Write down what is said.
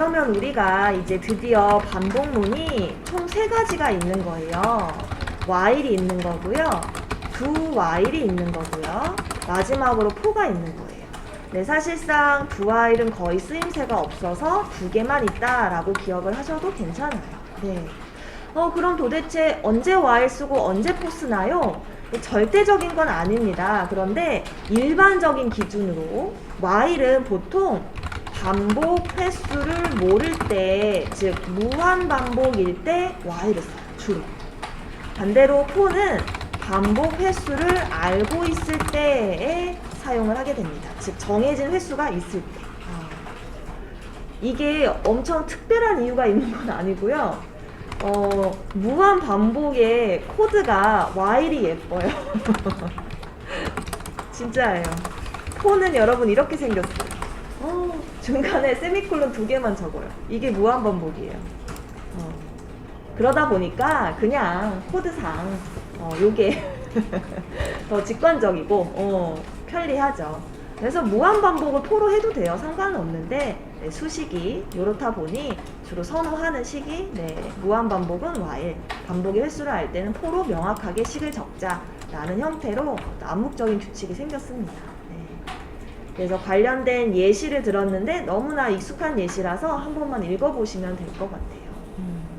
그러면 우리가 이제 드디어 반복문이 총 세 가지가 있는 거예요. while이 있는 거고요. do while이 있는 거고요. 마지막으로 for가 있는 거예요. 네, 사실상 do while은 거의 쓰임새가 없어서 두 개만 있다라고 기억을 하셔도 괜찮아요. 네. 어, 그럼 도대체 언제 while 쓰고 언제 for 쓰나요? 절대적인 건 아닙니다. 그런데 일반적인 기준으로 while은 보통 반복 횟수를 모를 때, 즉 무한 반복일 때 while을 써요. 주로. 반대로 for는 반복 횟수를 알고 있을 때에 사용을 하게 됩니다. 즉 정해진 횟수가 있을 때. 아, 이게 엄청 특별한 이유가 있는 건 아니고요. 어, 무한 반복의 코드가 while이 예뻐요. 진짜예요. for는 여러분 이렇게 생겼어요. 어, 중간에 세미콜론 두 개만 적어요. 이게 무한 반복이에요. 어. 그러다 보니까 그냥 코드상 어, 요게 더 직관적이고 어, 편리하죠. 그래서 무한 반복을 포로 해도 돼요. 상관은 없는데 네, 수식이 요렇다 보니 주로 선호하는 식이 네, 무한 반복은 while, 반복의 횟수를 알 때는 포로 명확하게 식을 적자라는 형태로 암묵적인 규칙이 생겼습니다. 그래서 관련된 예시를 들었는데 너무나 익숙한 예시라서 한 번만 읽어보시면 될 것 같아요. 음.